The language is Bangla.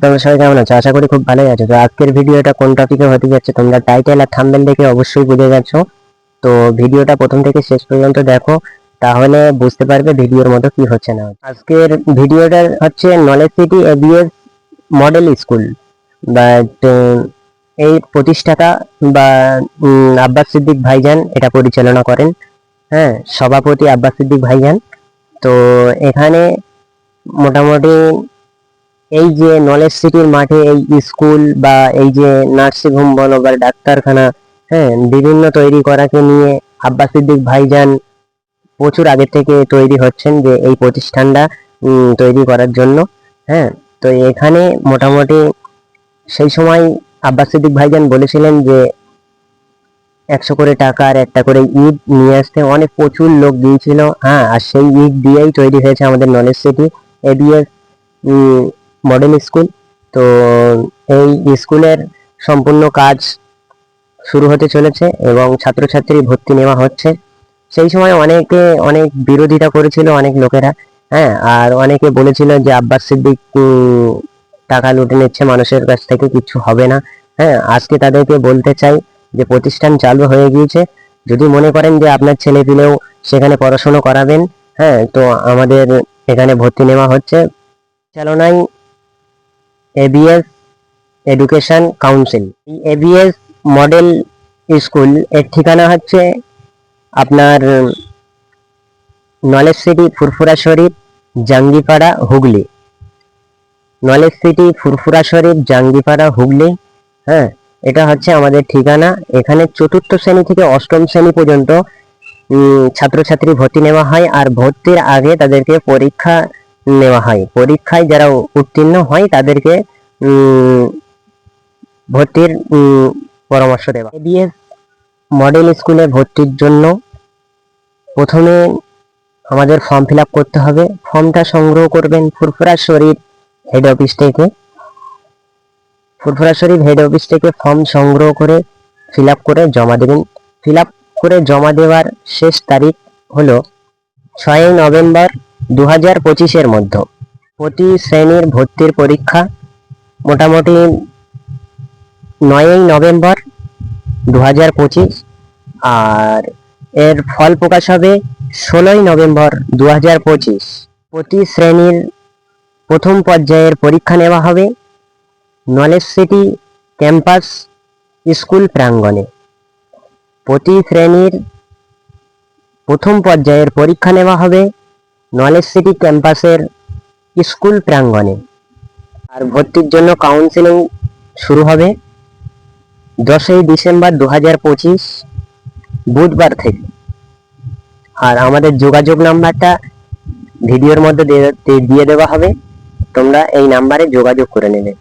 তোমরা সবাই কেমন আছো? আশা করি খুব ভালোই আছো। তো আজকের ভিডিওটা কোন টপিকে হতে যাচ্ছে? তোমরা টাইটেল আর থাম্বনেল দেখে অবশ্যই বুঝে গেছো। তো ভিডিওটা প্রথম থেকে শেষ পর্যন্ত দেখো, তাহলে বুঝতে পারবে ভিডিওর মতো কি হচ্ছে না আজকের ভিডিওটা হচ্ছে knowledge city ABS model school but এই প্রতিষ্ঠাতা বা আব্বাস সিদ্দিক ভাইজান এটা পরিচালনা করেন। হ্যাঁ সভাপতি আব্বাস সিদ্দিক ভাইজান। তো এখানে মোটামুটি এই যে নলেজ সিটির মাঠে এই স্কুল বা এই যে নার্সিং হোম বলো বা ডাক্তারখানা হ্যাঁ বিভিন্ন তৈরি করাকে নিয়ে আব্বাস সিদ্দিক ভাইজান প্রচুর আগে থেকে তৈরি হচ্ছেন যে এই প্রতিষ্ঠানটা তৈরি করার জন্য হ্যাঁ তো এখানে মোটামুটি সেই সময় আব্বাস সিদ্দিক ভাইজান বলেছিলেন যে একশো করে টাকা আর একটা করে ইট নিয়ে আসতে অনেক প্রচুর লোক দিয়েছিল হ্যাঁ আর সেই ইট দিয়েই তৈরি হয়েছে আমাদের knowledge city ABS model school তো এই স্কুলের সম্পূর্ণ কাজ শুরু হতে চলেছে এবং ছাত্রছাত্রী ভর্তি নেওয়া হচ্ছে। সেই সময় অনেকে অনেক বিরোধিতা করেছিল অনেক লোকেরা হ্যাঁ আর অনেকে বলেছিল যে আব্বাস সিদ্দিক টাকা লুটে নিচ্ছে মানুষের কাছ থেকে, কিছু হবে না। হ্যাঁ আজকে তাদেরকে বলতে চাই যে প্রতিষ্ঠান চালু হয়ে গিয়েছে। যদি মনে করেন যে আপনার ছেলে পিলেও সেখানে পড়াশুনো করাবেন হ্যাঁ তো আমাদের এখানে ভর্তি নেওয়া হচ্ছে। চালনায় এবিএস এডুকেশন কাউন্সিল এই এবিএস মডেল স্কুলের ঠিকানা হচ্ছে আপনার knowledge city Furfura Sharif, Jangipara, Hooghly. Knowledge city Furfura Sharif, Jangipara, Hooghly হ্যাঁ এটা হচ্ছে আমাদের ঠিকানা। এখানে চতুর্থ শ্রেণি থেকে অষ্টম শ্রেণি পর্যন্ত ছাত্রছাত্রী ভর্তি নেওয়া হয় আর ভর্তির আগে তাদেরকে পরীক্ষা নেওয়া হয়। পরীক্ষায় যারা উত্তীর্ণ হয়, তাদেরকে ভর্তির পরামর্শ দেওয়া। এবিএস মডেল স্কুলে ভর্তির জন্য প্রথমে আমাদের ফর্ম ফিল করতে হবে। ফর্মটা সংগ্রহ করবেন ফুরফুরা শরীফ হেড অফিস থেকে। ফুরফুরা শরীফ হেড অফিস থেকে ফর্ম সংগ্রহ করে ফিল করে জমা দেবেন। ফিল করে জমা দেওয়ার শেষ তারিখ হলো ছয়ই নভেম্বর দু হাজার পঁচিশের মধ্যে। প্রতি শ্রেণির ভর্তির পরীক্ষা মোটামুটি নয়ই নভেম্বর দু হাজার পঁচিশ, আর এর ফল প্রকাশ হবে ষোলোই নভেম্বর দু হাজার পঁচিশ। প্রতি শ্রেণির প্রথম পর্যায়ের পরীক্ষা নেওয়া হবে নলেজ সিটি ক্যাম্পাস স্কুল প্রাঙ্গণে। প্রতি শ্রেণির প্রথম পর্যায়ের পরীক্ষা নেওয়া হবে নলেজ সিটি ক্যাম্পাসের স্কুল প্রাঙ্গণে। আর ভর্তির জন্য কাউন্সিলিং শুরু হবে দশই ডিসেম্বর দু হাজার পঁচিশ, বুধবার থেকে। আর আমাদের যোগাযোগ নাম্বারটা ভিডিওর মধ্যে দিয়ে দেওয়া হবে। তোমরা এই নাম্বারে যোগাযোগ করে নেবে।